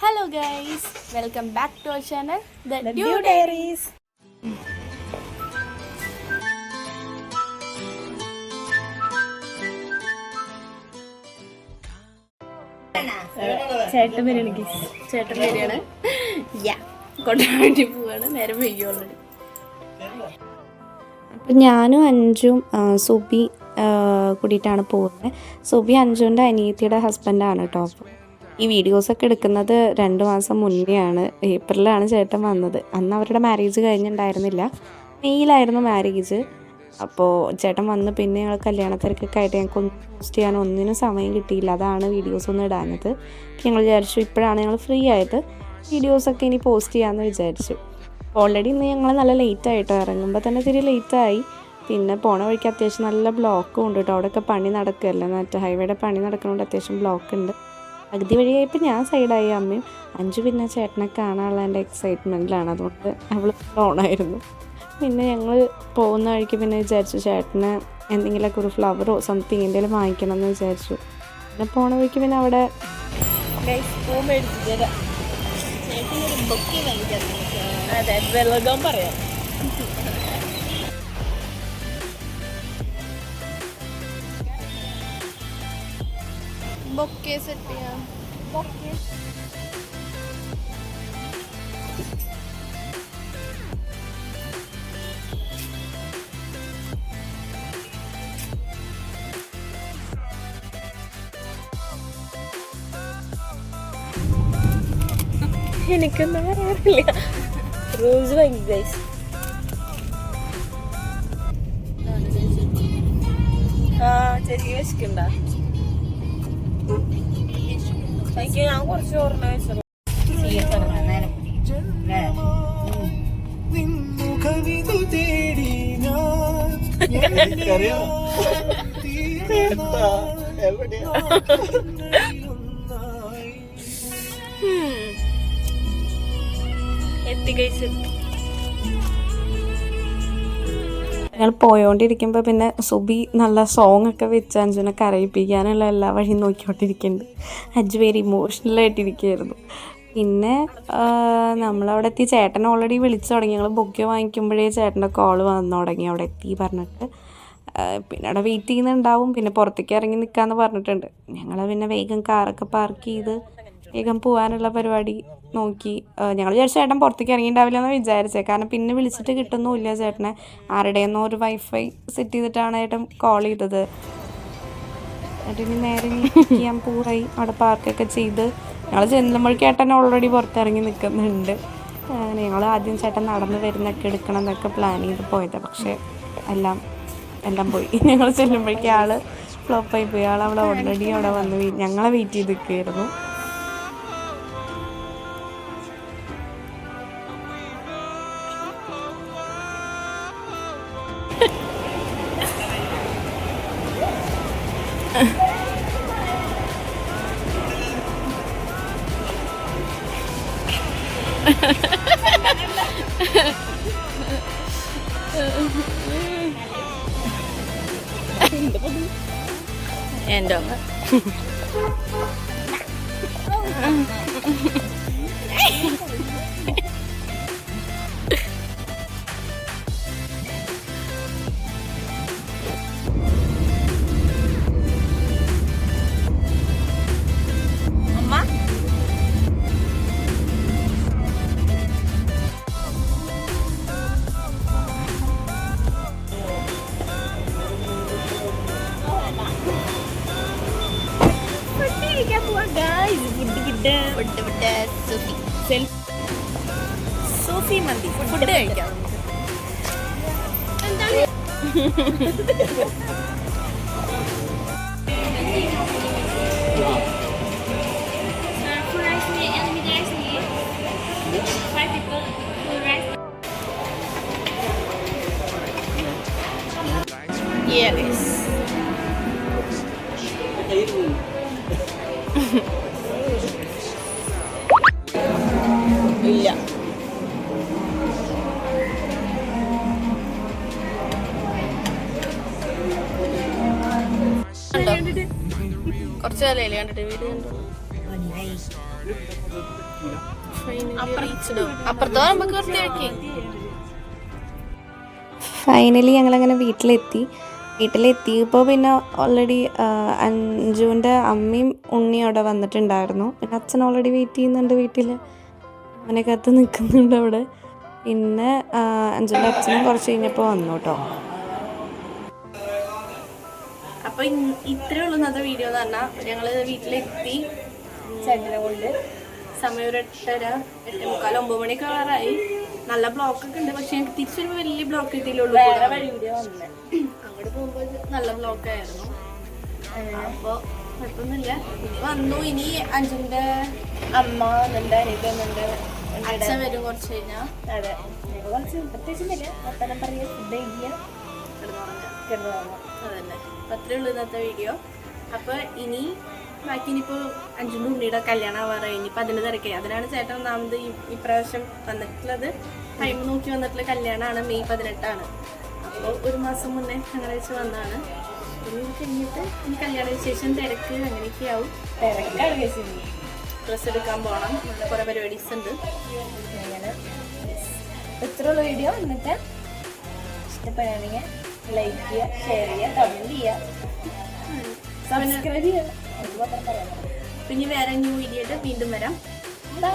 Hello guys welcome back to our channel the new dew Dew ചേട്ടൻ വരികയാണ് guys ചേട്ടൻ വരികയാണ് യാ കൊണ്ടുപോകാൻ വേണ്ടി പോവാണ്. നേരം വൈകി ഓൾറെഡി അപ്പം ഞാനും അഞ്ചും സുബി കൂടിയിട്ടാണ് പോകുന്നത്. സുബി അഞ്ചുവിന്റെ അനിയത്തിയുടെ ഹസ്ബൻഡാണ് കേട്ടോ. അപ്പോൾ ഈ വീഡിയോസൊക്കെ എടുക്കുന്നത് രണ്ട് മാസം മുന്നെയാണ്. ഏപ്രിലാണ് ചേട്ടൻ വന്നത്. അന്ന് അവരുടെ മാരേജ് കഴിഞ്ഞിട്ടുണ്ടായിരുന്നില്ല മെയ്യിലായിരുന്നു മാരേജ് അപ്പോൾ ചേട്ടൻ വന്ന് പിന്നെ ഞങ്ങൾ കല്യാണത്തിരക്കൊക്കെ ആയിട്ട് ഞങ്ങൾക്ക് ഒന്നും പോസ്റ്റ് ചെയ്യാൻ ഒന്നിനും സമയം കിട്ടിയില്ല. അതാണ് വീഡിയോസ് ഒന്നും ഇടാഞ്ഞത്. ഞങ്ങൾ വിചാരിച്ചു ഇപ്പോഴാണ് ഞങ്ങൾ ഫ്രീ ആയിട്ട് വീഡിയോസൊക്കെ ഇനി പോസ്റ്റ് ചെയ്യാമെന്ന് വിചാരിച്ചു. ഓൾറെഡി ഇന്ന് ഞങ്ങൾ നല്ല ലേറ്റ് ആയിട്ട്. ഇറങ്ങുമ്പോൾ തന്നെ തിരി ലേറ്റായി പിന്നെ പോണ വഴിക്ക് അത്യാവശ്യം നല്ല ബ്ലോക്കും ഉണ്ട് കേട്ടോ അവിടെയൊക്കെ പണി നടക്കുകയല്ലേ മറ്റേ ഹൈവേയുടെ പണി നടക്കുന്നതുകൊണ്ട് അത്യാവശ്യം ബ്ലോക്ക് ഉണ്ട്. പകുതി വഴിയായപ്പോൾ ഞാൻ സൈഡായി. അമ്മയും അഞ്ചു പിന്നെ ചേട്ടനെ കാണാനുള്ള എന്റെ എക്സൈറ്റ്മെന്റിലാണ് അതുകൊണ്ട് അവൾ ഓണായിരുന്നു. പിന്നെ ഞങ്ങൾ പോകുന്ന വഴിക്ക് പിന്നെ വിചാരിച്ചു ചേട്ടന് എന്തെങ്കിലുമൊക്കെ ഒരു ഫ്ലവറോ സംതിങ് എന്തെങ്കിലും വാങ്ങിക്കണം എന്ന് വിചാരിച്ചു. പിന്നെ പോണ വഴിക്ക് പിന്നെ അവിടെ അതെ വെള്ളകം പറയാം. ബൊക്കെ സെറ്റ് ചെയ്യാം. എനിക്കൊന്നും പറയാറില്ല. റൂൾസ് വാങ്ങി ഗൈസ് ആ ചെറിയ വിശക്കണ്ട. ഞാൻ കുറച്ച് ഓർമ്മ വെച്ചത്. എത്തി കഴിച്ച്. ഞങ്ങൾ പോയോണ്ടിരിക്കുമ്പോൾ പിന്നെ സുബി നല്ല സോങ് ഒക്കെ വെച്ച് അഞ്ജുനെ കരയിപ്പിക്കാനുള്ള എല്ലാ വഴിയും നോക്കിക്കൊണ്ടിരിക്കുന്നുണ്ട്. അജു പേര് ഇമോഷണൽ ആയിട്ടിരിക്കുകയായിരുന്നു. പിന്നെ നമ്മളവിടെ എത്തി. ചേട്ടൻ ഓൾറെഡി വിളിച്ചു തുടങ്ങി. ഞങ്ങൾ ബുക്ക് വാങ്ങിക്കുമ്പോഴേ ചേട്ടന്റെ കോൾ വന്നു തുടങ്ങി അവിടെ എത്തി പറഞ്ഞിട്ട്. പിന്നെ അവിടെ വെയിറ്റ് ചെയ്യുന്നുണ്ടാവും. പിന്നെ പുറത്തേക്ക് ഇറങ്ങി നിൽക്കാമെന്ന് പറഞ്ഞിട്ടുണ്ട്. ഞങ്ങൾ പിന്നെ വേഗം കാറൊക്കെ പാർക്ക് ചെയ്ത് വേഗം പോകാനുള്ള പരിപാടി നോക്കി. ഞങ്ങൾ വിചാരിച്ച ചേട്ടൻ പുറത്തേക്ക് ഇറങ്ങിയിട്ടുണ്ടാവില്ല എന്ന് വിചാരിച്ചേ. കാരണം പിന്നെ വിളിച്ചിട്ട് കിട്ടുന്നുമില്ല ചേട്ടനെ. ആരുടെയെന്നോ ഒരു വൈഫൈ സെറ്റ് ചെയ്തിട്ടാണ് ചേട്ടൻ കോൾ ചെയ്തത്. എന്നിട്ട് നേരെ ഞാൻ പൂറായി അവിടെ പാർക്കൊക്കെ ചെയ്ത്. ഞങ്ങൾ ചെല്ലുമ്പോഴേക്കും ചേട്ടൻ ഓൾറെഡി പുറത്തിറങ്ങി നിൽക്കുന്നുണ്ട് ഞങ്ങൾ ആദ്യം ചേട്ടൻ നടന്ന് വരുന്നൊക്കെ എടുക്കണം എന്നൊക്കെ പ്ലാൻ ചെയ്ത് പോയത്. പക്ഷേ എല്ലാം എല്ലാം പോയി. ഞങ്ങൾ ചെല്ലുമ്പോഴേക്കും ആൾ ഫ്ലോപ്പായി പോയി. ആൾ അവിടെ ഓൾറെഡി അവിടെ വന്ന് ഞങ്ങളെ വെയിറ്റ് ചെയ്ത് നിൽക്കുകയായിരുന്നു എന്റെ അമ്മ ഫുഡ് ഫുഡ് സൂഫി. സൂഫി മന്തി. ഫുഡ് കഴിക്കാം. യെസ് ഇല്ല കുറച്ച് കാലയില്ലേ കണ്ടിട്ട് വീട് അപ്പുറത്തോ നമുക്ക് ഫൈനലി ഞങ്ങളങ്ങനെ വീട്ടിലെത്തി. വീട്ടിലെത്തിയപ്പോൾ പിന്നെ ഓൾറെഡി അഞ്ജുവിന്റെ അമ്മയും ഉണ്ണിയും അവിടെ വന്നിട്ടുണ്ടായിരുന്നു. പിന്നെ അച്ഛൻ ഓൾറെഡി വെയിറ്റ് ചെയ്യുന്നുണ്ട് വീട്ടിൽ അവനെ കത്ത് നിൽക്കുന്നുണ്ട് അവിടെ. പിന്നെ അഞ്ജുവിന്റെ അച്ഛനും കുറച്ച് കഴിഞ്ഞപ്പോൾ വന്നു കേട്ടോ. അപ്പൊ ഇത്രേ ഉള്ളൂ ഇന്നത്തെ വീഡിയോ എന്ന് പറഞ്ഞാൽ ഞങ്ങൾ വീട്ടിലെത്തി. ചേട്ടനെ കൊണ്ട്. സമയം ഒരു എട്ടര എട്ടേ മുക്കാൽ ഒമ്പത് മണി കളറായി നല്ല ബ്ലോക്ക് ഒക്കെ ഉണ്ട്. പക്ഷെ ഞങ്ങൾക്ക് തിരിച്ചൊരു വലിയ ബ്ലോക്ക് കിട്ടിയില്ലുള്ളൂ അങ്ങോട്ട് പോകുമ്പോൾ നല്ല ബ്ലോക്ക് ആയിരുന്നു അപ്പൊ കുഴപ്പമൊന്നുമില്ല. ഇനി വന്നു. ഇനി അഞ്ചിന്റെ അമ്മ എന്നുണ്ട് അനിയത്തി വന്നിട്ടുണ്ട് അച്ഛൻ വരും കുറച്ച് കഴിഞ്ഞാൽ അതെ. കുറച്ച് പ്രത്യേകിച്ചൊന്നുമില്ല വർത്തമാനം പറയുക ഫുഡ് കഴിക്കുക. കിടന്നുറങ്ങുക അതന്നെ. അപ്പൊ അത്രേ ഉള്ളൂ ഇന്നത്തെ വീഡിയോ അപ്പൊ ഇനി ബാക്കി ഇനിയിപ്പോ അഞ്ചുണ്ട് ഉണ്ണിയുടെ കല്യാണം ആവാറായി. ഇനിയിപ്പോ അതിന് തിരക്കായി അതിനാണ് ചേട്ടൻ ഒന്നാമത് ഇപ്രാവശ്യം വന്നിട്ടുള്ളത്. ടൈം നോക്കി വന്നിട്ടുള്ള കല്യാണമാണ് മെയ് പതിനെട്ടാണ്. അപ്പോൾ ഒരു മാസം മുന്നേ ഞങ്ങൾ വെച്ച് വന്നതാണ്. ഇനി കഴിഞ്ഞിട്ട് ഇനി കല്യാണ വിശേഷം തിരക്ക് അങ്ങനെയൊക്കെ ആവും തിരക്കാണ് ഡ്രസ്സ് എടുക്കാൻ പോകണം നമ്മുടെ കുറേ പരിപാടീസ് ഉണ്ട്. അങ്ങനെ. ഇത്രയുള്ള വീഡിയോ എന്നിട്ട് ഇഷ്ടപ്പെടുകയാണെങ്കിൽ ലൈക്ക് ചെയ്യുക ഷെയർ ചെയ്യുക കമന്റ് ചെയ്യുക. സബ്സ്ക്രൈബ് ചെയ്യുക. പിന്നെ വേറെ ന്യൂ വീഡിയോ വീണ്ടും വരാം. ബൈ